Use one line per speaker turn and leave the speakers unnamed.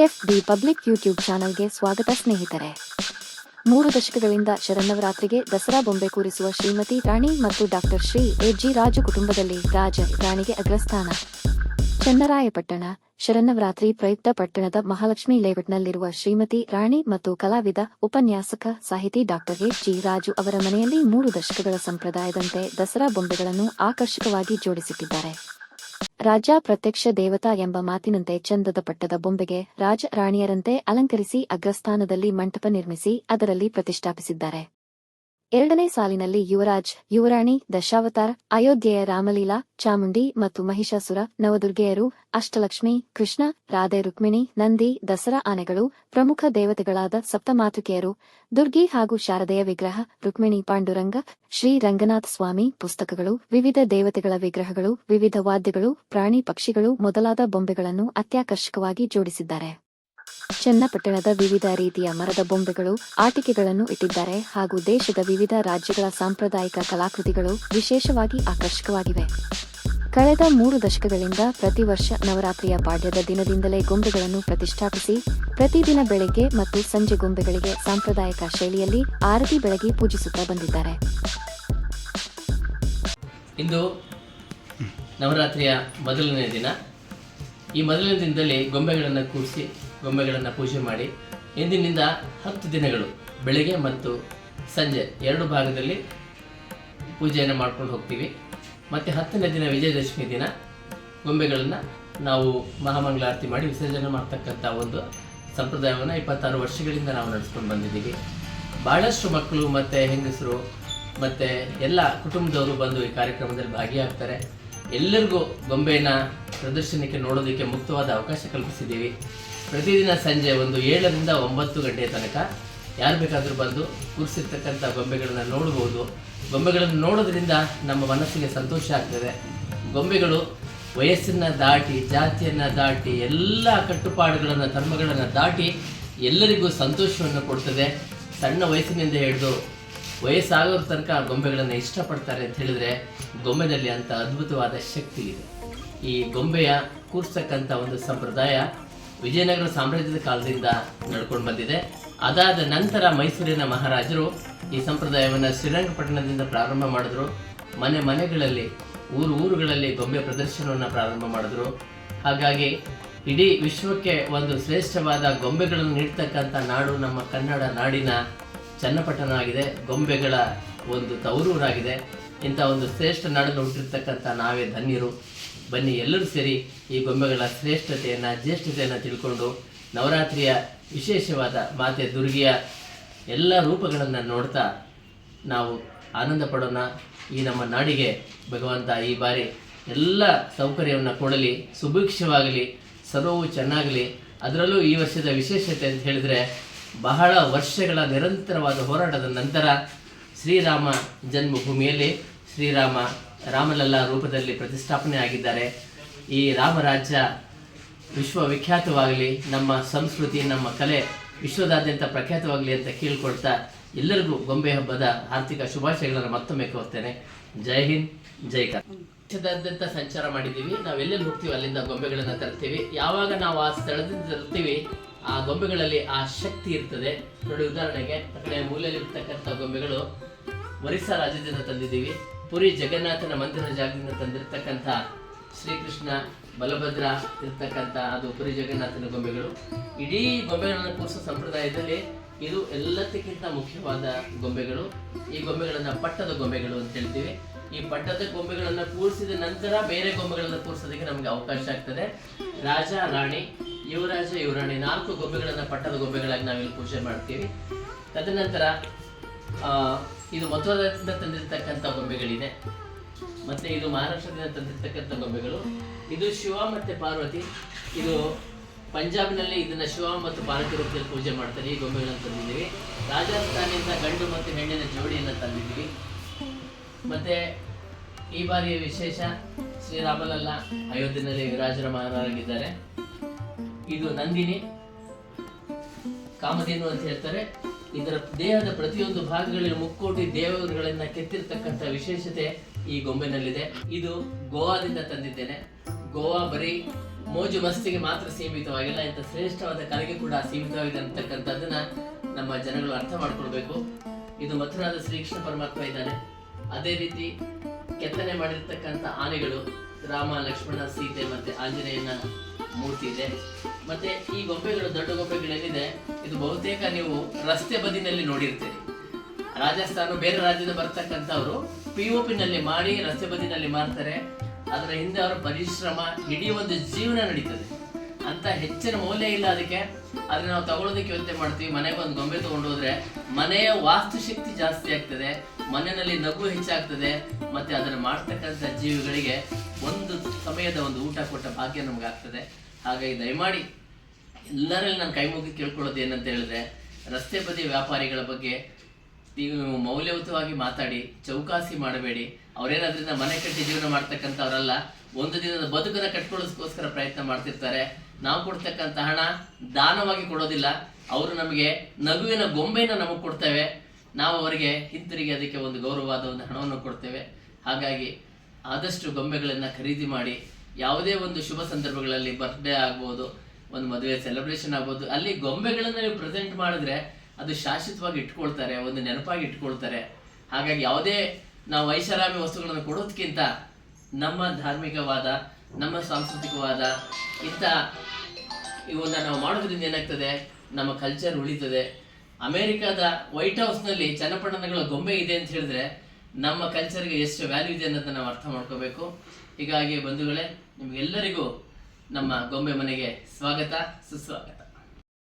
F D public YouTube ಚಾನಲ್ಗೆ ಸ್ವಾಗತ ಸ್ನೇಹಿತರೆ. ಮೂರು ದಶಕಗಳಿಂದ ಶರನ್ನವರಾತ್ರಿಗೆ ದಸರಾ ಬೊಂಬೆ ಕೂರಿಸುವ ಶ್ರೀಮತಿ ರಾಣಿ ಮತ್ತು ಡಾಕ್ಟರ್ ಶ್ರೀ ಎ ರಾಜು ಕುಟುಂಬದಲ್ಲಿ ರಾಜ ರಾಣಿಗೆ ಅಗ್ರಸ್ಥಾನ. ಚನ್ನರಾಯಪಟ್ಟಣ, ಶರನ್ನವರಾತ್ರಿ ಪ್ರಯುಕ್ತ ಪಟ್ಟಣದ ಮಹಾಲಕ್ಷ್ಮಿ ಲೇಔಟ್ನಲ್ಲಿರುವ ಶ್ರೀಮತಿ ರಾಣಿ ಮತ್ತು ಕಲಾವಿದ, ಉಪನ್ಯಾಸಕ, ಸಾಹಿತಿ ಡಾಕ್ಟರ್ ಎಚ್ ಜಿ ರಾಜು ಅವರ ಮನೆಯಲ್ಲಿ ಮೂರು ದಶಕಗಳ ಸಂಪ್ರದಾಯದಂತೆ ದಸರಾ ಬೊಂಬೆಗಳನ್ನು ಆಕರ್ಷಕವಾಗಿ ಜೋಡಿಸಿಟ್ಟಿದ್ದಾರೆ. ರಾಜ ಪ್ರತ್ಯಕ್ಷ ದೇವತಾ ಎಂಬ ಮಾತಿನಂತೆ ಚಂದದ ಪಟ್ಟದ ಬೊಂಬೆಗೆ ರಾಜ ರಾಣಿಯರಂತೆ ಅಲಂಕರಿಸಿ ಅಗ್ರಸ್ಥಾನದಲ್ಲಿ ಮಂಟಪ ನಿರ್ಮಿಸಿ ಅದರಲ್ಲಿ ಪ್ರತಿಷ್ಠಾಪಿಸಿದ್ದಾರೆ. ಎರಡನೇ ಸಾಲಿನಲ್ಲಿ ಯುವರಾಜ್, ಯುವರಾಣಿ, ದಶಾವತಾರ, ಅಯೋಧ್ಯೆಯ ರಾಮಲೀಲಾ, ಚಾಮುಂಡಿ ಮತ್ತು ಮಹಿಷಾಸುರ, ನವದುರ್ಗೆಯರು, ಅಷ್ಟಲಕ್ಷ್ಮಿ, ಕೃಷ್ಣ, ರಾಧೆ ರುಕ್ಮಿಣಿ, ನಂದಿ, ದಸರಾ ಆನೆಗಳು, ಪ್ರಮುಖ ದೇವತೆಗಳಾದ ಸಪ್ತಮಾತೃಕೆಯರು, ದುರ್ಗಿ ಹಾಗೂ ಶಾರದೆಯ ವಿಗ್ರಹ, ರುಕ್ಮಿಣಿ ಪಾಂಡುರಂಗ, ಶ್ರೀ ರಂಗನಾಥ ಸ್ವಾಮಿ ಪುಸ್ತಕಗಳು, ವಿವಿಧ ದೇವತೆಗಳ ವಿಗ್ರಹಗಳು, ವಿವಿಧ ವಾದ್ಯಗಳು, ಪ್ರಾಣಿ ಪಕ್ಷಿಗಳು ಮೊದಲಾದ ಬೊಂಬೆಗಳನ್ನು ಅತ್ಯಾಕರ್ಷಕವಾಗಿ ಜೋಡಿಸಿದ್ದಾರೆ. ಚನ್ನಪಟ್ಟಣದ ವಿವಿಧ ರೀತಿಯ ಮರದ ಬೊಂಬೆಗಳು, ಆಟಿಕೆಗಳನ್ನು ಇಟ್ಟಿದ್ದಾರೆ ಹಾಗೂ ದೇಶದ ವಿವಿಧ ರಾಜ್ಯಗಳ ಸಾಂಪ್ರದಾಯಿಕ ಕಲಾಕೃತಿಗಳು ವಿಶೇಷವಾಗಿ ಆಕರ್ಷಕವಾಗಿವೆ. ಕಳೆದ ಮೂರು ದಶಕಗಳಿಂದ ಪ್ರತಿ ವರ್ಷ ನವರಾತ್ರಿಯ ಪಾಡ್ಯದ ದಿನದಿಂದಲೇ ಗೊಂಬೆಗಳನ್ನು ಪ್ರತಿಷ್ಠಾಪಿಸಿ ಪ್ರತಿದಿನ ಬೆಳಗ್ಗೆ ಮತ್ತು ಸಂಜೆ ಗೊಂಬೆಗಳಿಗೆ ಸಾಂಪ್ರದಾಯಿಕ ಶೈಲಿಯಲ್ಲಿ ಆರತಿ ಬೆಳಗಿ ಪೂಜಿಸುತ್ತಾ ಬಂದಿದ್ದಾರೆ.
ಇಂದು ನವರಾತ್ರಿಯ ಮೊದಲನೇ ದಿನ. ಈ ಮೊದಲನೇ ದಿನದಲ್ಲಿ ಗೊಂಬೆಗಳನ್ನು ಕೂರಿಸಿ ಗೊಂಬೆಗಳನ್ನು ಪೂಜೆ ಮಾಡಿ ಇಂದಿನಿಂದ ಹತ್ತು ದಿನಗಳು, ಬೆಳಿಗ್ಗೆ ಮತ್ತು ಸಂಜೆ ಎರಡು ಭಾಗದಲ್ಲಿ ಪೂಜೆಯನ್ನು ಮಾಡ್ಕೊಂಡು ಹೋಗ್ತೀವಿ. ಮತ್ತು ಹತ್ತನೇ ದಿನ ವಿಜಯದಶಮಿ ದಿನ ಗೊಂಬೆಗಳನ್ನು ನಾವು ಮಹಾಮಂಗಳಾರತಿ ಮಾಡಿ ವಿಸರ್ಜನೆ ಮಾಡ್ತಕ್ಕಂಥ ಒಂದು ಸಂಪ್ರದಾಯವನ್ನು ಇಪ್ಪತ್ತಾರು ವರ್ಷಗಳಿಂದ ನಾವು ನಡೆಸ್ಕೊಂಡು ಬಂದಿದ್ದೀವಿ. ಭಾಳಷ್ಟು ಮಕ್ಕಳು ಮತ್ತು ಹೆಂಗಸರು ಮತ್ತು ಎಲ್ಲ ಕುಟುಂಬದವರು ಬಂದು ಈ ಕಾರ್ಯಕ್ರಮದಲ್ಲಿ ಭಾಗಿಯಾಗ್ತಾರೆ. ಎಲ್ಲರಿಗೂ ಗೊಂಬೆಯನ್ನು ಪ್ರದರ್ಶನಕ್ಕೆ ನೋಡೋದಕ್ಕೆ ಮುಕ್ತವಾದ ಅವಕಾಶ ಕಲ್ಪಿಸಿದ್ದೀವಿ. ಪ್ರತಿದಿನ ಸಂಜೆ ಒಂದು ಏಳರಿಂದ ಒಂಬತ್ತು ಗಂಟೆಯ ತನಕ ಯಾರು ಬೇಕಾದರೂ ಬಂದು ಕೂರಿಸಿರ್ತಕ್ಕಂಥ ಗೊಂಬೆಗಳನ್ನು ನೋಡ್ಬೋದು. ಗೊಂಬೆಗಳನ್ನು ನೋಡೋದ್ರಿಂದ ನಮ್ಮ ಮನಸ್ಸಿಗೆ ಸಂತೋಷ ಆಗ್ತದೆ. ಗೊಂಬೆಗಳು ವಯಸ್ಸನ್ನು ದಾಟಿ, ಜಾತಿಯನ್ನು ದಾಟಿ, ಎಲ್ಲ ಕಟ್ಟುಪಾಡುಗಳನ್ನು, ಧರ್ಮಗಳನ್ನು ದಾಟಿ ಎಲ್ಲರಿಗೂ ಸಂತೋಷವನ್ನು ಕೊಡ್ತದೆ. ಸಣ್ಣ ವಯಸ್ಸಿನಿಂದ ಹಿಡಿದು ವಯಸ್ಸಾಗೋರ ತನಕ ಗೊಂಬೆಗಳನ್ನು ಇಷ್ಟಪಡ್ತಾರೆ ಅಂತ ಹೇಳಿದ್ರೆ ಗೊಂಬೆನಲ್ಲಿ ಅಂತ ಅದ್ಭುತವಾದ ಶಕ್ತಿ ಇದೆ. ಈ ಗೊಂಬೆಯ ಕೂರಿಸ್ತಕ್ಕಂಥ ಒಂದು ಸಂಪ್ರದಾಯ ವಿಜಯನಗರ ಸಾಮ್ರಾಜ್ಯದ ಕಾಲದಿಂದ ನಡ್ಕೊಂಡು ಬಂದಿದೆ. ಅದಾದ ನಂತರ ಮೈಸೂರಿನ ಮಹಾರಾಜರು ಈ ಸಂಪ್ರದಾಯವನ್ನು ಶ್ರೀರಂಗಪಟ್ಟಣದಿಂದ ಪ್ರಾರಂಭ ಮಾಡಿದ್ರು. ಮನೆ ಮನೆಗಳಲ್ಲಿ, ಊರು ಊರುಗಳಲ್ಲಿ ಗೊಂಬೆ ಪ್ರದರ್ಶನವನ್ನು ಪ್ರಾರಂಭ ಮಾಡಿದ್ರು. ಹಾಗಾಗಿ ಇಡೀ ವಿಶ್ವಕ್ಕೆ ಒಂದು ಶ್ರೇಷ್ಠವಾದ ಗೊಂಬೆಗಳನ್ನು ನೀಡ್ತಕ್ಕಂಥ ನಾಡು ನಮ್ಮ ಕನ್ನಡ ನಾಡಿನ ಚನ್ನಪಟ್ಟಣ ಆಗಿದೆ ಗೊಂಬೆಗಳ ಒಂದು ತವರೂರಾಗಿದೆ. ಇಂಥ ಒಂದು ಶ್ರೇಷ್ಠ ನಾಡನ್ನು ಹುಟ್ಟಿರ್ತಕ್ಕಂಥ ನಾವೇ ಧನ್ಯರು. ಬನ್ನಿ, ಎಲ್ಲರೂ ಸೇರಿ ಈ ಗೊಂಬೆಗಳ ಶ್ರೇಷ್ಠತೆಯನ್ನು, ಜ್ಯೇಷ್ಠತೆಯನ್ನು ತಿಳ್ಕೊಂಡು ನವರಾತ್ರಿಯ ವಿಶೇಷವಾದ ಮಾತೆ ದುರ್ಗಿಯ ಎಲ್ಲ ರೂಪಗಳನ್ನು ನೋಡ್ತಾ ನಾವು ಆನಂದ ಪಡೋಣ. ಈ ನಮ್ಮ ನಾಡಿಗೆ ಭಗವಂತ ಈ ಬಾರಿ ಎಲ್ಲ ಸೌಕರ್ಯವನ್ನು ಕೊಡಲಿ, ಸುಭಿಕ್ಷವಾಗಲಿ, ಸರ್ವವು ಚೆನ್ನಾಗಲಿ. ಅದರಲ್ಲೂ ಈ ವರ್ಷದ ವಿಶೇಷತೆ ಅಂತ ಹೇಳಿದರೆ ಬಹಳ ವರ್ಷಗಳ ನಿರಂತರವಾದ ಹೋರಾಟದ ನಂತರ ಶ್ರೀರಾಮ ಜನ್ಮಭೂಮಿಯಲ್ಲಿ ಶ್ರೀರಾಮ ರಾಮಲಲ್ಲ ರೂಪದಲ್ಲಿ ಪ್ರತಿಷ್ಠಾಪನೆ ಆಗಿದ್ದಾರೆ ಈ ರಾಮರಾಜ್ಯ ವಿಶ್ವವಿಖ್ಯಾತವಾಗಲಿ, ನಮ್ಮ ಸಂಸ್ಕೃತಿ, ನಮ್ಮ ಕಲೆ ವಿಶ್ವದಾದ್ಯಂತ ಪ್ರಖ್ಯಾತವಾಗಲಿ ಅಂತ ಕೇಳ್ಕೊಳ್ತಾ ಎಲ್ಲರಿಗೂ ಗೊಂಬೆ ಹಬ್ಬದ ಆರ್ಥಿಕ ಶುಭಾಶಯಗಳನ್ನು ಮತ್ತೊಮ್ಮೆ ಕೋರ್ತೇನೆ. ಜೈ ಹಿಂದ್, ಜೈ ಕರ್ ದೇಶದಾದ್ಯಂತ ಸಂಚಾರ ಮಾಡಿದ್ದೀವಿ. ನಾವು ಎಲ್ಲೆಲ್ಲಿ ಹೋಗ್ತೀವಿ ಅಲ್ಲಿಂದ ಗೊಂಬೆಗಳನ್ನು ತರ್ತೀವಿ. ಯಾವಾಗ ನಾವು ಆ ಸ್ಥಳದಿಂದ ತರ್ತೀವಿ, ಆ ಗೊಂಬೆಗಳಲ್ಲಿ ಆ ಶಕ್ತಿ ಇರ್ತದೆ. ನೋಡಿ ಉದಾಹರಣೆಗೆ ಮೂಲೆಯಲ್ಲಿ ಗೊಂಬೆಗಳು ಒರಿಸ್ಸಾ ರಾಜ್ಯದಿಂದ ತಂದಿದ್ದೀವಿ. ಪುರಿ ಜಗನ್ನಾಥನ ಮಂದಿರ ಜಾಗದಿಂದ ತಂದಿರತಕ್ಕಂಥ ಶ್ರೀಕೃಷ್ಣ ಬಲಭದ್ರ ಇರ್ತಕ್ಕಂಥ ಅದು ಪುರಿ ಜಗನ್ನಾಥನ ಗೊಂಬೆಗಳು. ಇಡೀ ಗೊಂಬೆಗಳನ್ನು ಕೂರಿಸೋ ಸಂಪ್ರದಾಯದಲ್ಲಿ ಇದು ಎಲ್ಲದಕ್ಕಿಂತ ಮುಖ್ಯವಾದ ಗೊಂಬೆಗಳು. ಈ ಗೊಂಬೆಗಳನ್ನು ಪಟ್ಟದ ಗೊಂಬೆಗಳು ಅಂತ ಹೇಳ್ತೀವಿ. ಈ ಪಟ್ಟದ ಗೊಂಬೆಗಳನ್ನು ಕೂರಿಸಿದ ನಂತರ ಬೇರೆ ಗೊಂಬೆಗಳನ್ನು ಕೂರಿಸೋದಕ್ಕೆ ನಮಗೆ ಅವಕಾಶ ಆಗ್ತದೆ. ರಾಜ, ರಾಣಿ, ಯುವರಾಜ, ಯುವರಾಣಿ ನಾಲ್ಕು ಗೊಂಬೆಗಳನ್ನು ಪಟ್ಟದ ಗೊಂಬೆಗಳಾಗಿ ನಾವಿಲ್ಲಿ ಪೂಜೆ ಮಾಡ್ತೀವಿ. ತದನಂತರ ಇದು ಮಥುರಾದಿಂದ ತಂದಿರತಕ್ಕಂಥ ಗೊಂಬೆಗಳಿದೆ. ಮತ್ತೆ ಇದು ಮಹಾರಾಷ್ಟ್ರದಿಂದ ತಂದಿರತಕ್ಕಂಥ ಗೊಂಬೆಗಳು. ಇದು ಶಿವ ಮತ್ತೆ ಪಾರ್ವತಿ. ಇದು ಪಂಜಾಬ್ನಲ್ಲಿ ಇದನ್ನ ಶಿವ ಮತ್ತು ಪಾರ್ವತಿ ರೂಪದಲ್ಲಿ ಪೂಜೆ ಮಾಡ್ತಾರೆ. ಈ ಗೊಂಬೆಗಳನ್ನು ತಂದಿದ್ದೀವಿ. ರಾಜಸ್ಥಾನದಿಂದ ಗಂಡು ಮತ್ತು ಹೆಣ್ಣಿನ ಜೋಡಿಯನ್ನು ತಂದಿದ್ದೀವಿ. ಮತ್ತೆ ಈ ಬಾರಿಯ ವಿಶೇಷ ಶ್ರೀರಾಮಲಲ್ಲ ಅಯೋಧ್ಯೆಯಲ್ಲಿ ವಿರಾಜರ ಮಹಾರಾಗಿದ್ದಾರೆ ಇದು ನಂದಿನಿ. ಕಾಮಧೇನು ಅಂತ ಹೇಳ್ತಾರೆ. ಇದರ ದೇಹದ ಪ್ರತಿಯೊಂದು ಭಾಗಗಳಲ್ಲಿ ಮುಕ್ಕೋಟಿ ದೇವರುಗಳನ್ನ ಕೆತ್ತಿರ್ತಕ್ಕಂಥ ವಿಶೇಷತೆ ಈ ಗೊಂಬೆನಲ್ಲಿದೆ. ಇದು ಗೋವಾದಿಂದ ತಂದಿದ್ದೇನೆ. ಗೋವಾ ಬರೀ ಮೋಜು ಮಸ್ತಿಗೆ ಮಾತ್ರ ಸೀಮಿತವಾಗಿಲ್ಲ, ಇಂಥ ಶ್ರೇಷ್ಠವಾದ ಕಲೆಗೆ ಕೂಡ ಸೀಮಿತವಾಗಿದೆ ಅಂತಕ್ಕಂಥದ್ದನ್ನ ನಮ್ಮ ಜನಗಳು ಅರ್ಥ ಮಾಡ್ಕೊಳ್ಬೇಕು. ಇದು ಮಥುರಾದ ಶ್ರೀಕೃಷ್ಣ ಪರಮಾತ್ಮ ಇದ್ದಾನೆ. ಅದೇ ರೀತಿ ಕೆತ್ತನೆ ಮಾಡಿರ್ತಕ್ಕಂಥ ಆನೆಗಳು ರಾಮ, ಲಕ್ಷ್ಮಣ, ಸೀತೆ ಮತ್ತೆ ಆಂಜನೇಯನ ಮೂರ್ತಿ ಇದೆ. ಮತ್ತೆ ಈ ಗೊಂಬೆಗಳು, ದೊಡ್ಡ ಗೊಂಬೆಗಳೇನಿದೆ, ಇದು ಬಹುತೇಕ ನೀವು ರಸ್ತೆ ಬದಿನಲ್ಲಿ ನೋಡಿರ್ತೀರಿ. ರಾಜಸ್ಥಾನ, ಬೇರೆ ರಾಜ್ಯದ ಬರ್ತಕ್ಕಂಥವ್ರು ಪಿ ಒ ನಲ್ಲಿ ಮಾಡಿ ರಸ್ತೆ ಬದಿನಲ್ಲಿ ಮಾರ್ತಾರೆ ಅದರ ಹಿಂದೆ ಅವರ ಪರಿಶ್ರಮ, ಇಡೀ ಒಂದು ಜೀವನ ನಡೀತದೆ. ಅಂತ ಹೆಚ್ಚಿನ ಮೌಲ್ಯ ಇಲ್ಲ ಅದಕ್ಕೆ. ಅದನ್ನ ನಾವು ತಗೊಳ್ಳೋದಕ್ಕೆ ಯೋಚನೆ ಮಾಡ್ತೀವಿ, ಮನೆಗೆ ಒಂದು ಗೊಂಬೆ ತಗೊಂಡು ಹೋದ್ರೆ ಮನೆಯ ವಾಸ್ತುಶಕ್ತಿ ಜಾಸ್ತಿ ಆಗ್ತದೆ, ಮನೆಯಲ್ಲಿ ನಗು ಹೆಚ್ಚಾಗ್ತದೆ, ಮತ್ತೆ ಅದನ್ನು ಮಾಡ್ತಕ್ಕಂಥ ಜೀವಿಗಳಿಗೆ ಒಂದು ಸಮಯದ ಒಂದು ಊಟ ಕೊಟ್ಟ ಭಾಗ್ಯ ನಮ್ಗೆ ಆಗ್ತದೆ. ಹಾಗಾಗಿ ದಯಮಾಡಿ ಎಲ್ಲರಲ್ಲಿ ನಾನು ಕೈ ಮುಗಿ ಕೇಳ್ಕೊಳ್ಳೋದು ಏನಂತ ಹೇಳಿದ್ರೆ, ರಸ್ತೆ ಬದಿ ವ್ಯಾಪಾರಿಗಳ ಬಗ್ಗೆ ನೀವು ಮೌಲ್ಯಯುತವಾಗಿ ಮಾತಾಡಿ, ಚೌಕಾಸಿ ಮಾಡಬೇಡಿ. ಅವರೇನಾದ್ರಿಂದ ಮನೆ ಕಟ್ಟಿ ಜೀವನ ಮಾಡ್ತಕ್ಕಂಥವ್ರಲ್ಲ, ಒಂದು ದಿನದ ಬದುಕನ್ನು ಕಟ್ಕೊಳ್ಳೋದಕ್ಕೋಸ್ಕರ ಪ್ರಯತ್ನ ಮಾಡ್ತಿರ್ತಾರೆ. ನಾವು ಕೊಡ್ತಕ್ಕಂಥ ಹಣ ದಾನವಾಗಿ ಕೊಡೋದಿಲ್ಲ. ಅವರು ನಮಗೆ ನಗುವಿನ ಗೊಂಬೆನ ನಮಗೆ ಕೊಡ್ತೇವೆ. ನಾವು ಅವರಿಗೆ ಹಿಂತಿರುಗಿ ಅದಕ್ಕೆ ಒಂದು ಗೌರವವಾದ ಒಂದು ಹಣವನ್ನು ಕೊಡ್ತೇವೆ. ಹಾಗಾಗಿ ಆದಷ್ಟು ಗೊಂಬೆಗಳನ್ನು ಖರೀದಿ ಮಾಡಿ ಯಾವುದೇ ಒಂದು ಶುಭ ಸಂದರ್ಭಗಳಲ್ಲಿ ಬರ್ತ್ಡೇ ಆಗ್ಬೋದು, ಒಂದು ಮದುವೆ ಸೆಲೆಬ್ರೇಷನ್ ಆಗ್ಬೋದು, ಅಲ್ಲಿ ಗೊಂಬೆಗಳನ್ನು ನೀವು ಪ್ರೆಸೆಂಟ್ ಮಾಡಿದ್ರೆ ಅದು ಶಾಶ್ವತವಾಗಿ ಇಟ್ಕೊಳ್ತಾರೆ, ಒಂದು ನೆನಪಾಗಿ ಇಟ್ಕೊಳ್ತಾರೆ. ಹಾಗಾಗಿ ಯಾವುದೇ ನಾವು ಐಷಾರಾಮಿ ವಸ್ತುಗಳನ್ನು ಕೊಡೋದಕ್ಕಿಂತ ನಮ್ಮ ಧಾರ್ಮಿಕವಾದ, ನಮ್ಮ ಸಾಂಸ್ಕೃತಿಕವಾದ, ಇಂಥ ಇವನ್ನ ನಾವು ಮಾಡೋದ್ರಿಂದ ಏನಾಗ್ತದೆ? ನಮ್ಮ ಕಲ್ಚರ್ ಉಳಿತದೆ. ಅಮೇರಿಕಾದ ವೈಟ್ ಹೌಸ್ನಲ್ಲಿ ಚನ್ನಪಟ್ಟಣಗಳ ಗೊಂಬೆ ಇದೆ ಅಂತ ಹೇಳಿದ್ರೆ ನಮ್ಮ ಕಲ್ಚರ್ಗೆ ಎಷ್ಟು ವ್ಯಾಲ್ಯೂ ಇದೆ ಅನ್ನೋದನ್ನ ನಾವು ಅರ್ಥ ಮಾಡ್ಕೋಬೇಕು. ಹೀಗಾಗಿ ಬಂಧುಗಳೇ ನಿಮಗೆಲ್ಲರಿಗೂ ನಮ್ಮ ಗೊಂಬೆ ಮನೆಗೆ ಸ್ವಾಗತ ಸುಸ್ವಾಗತ.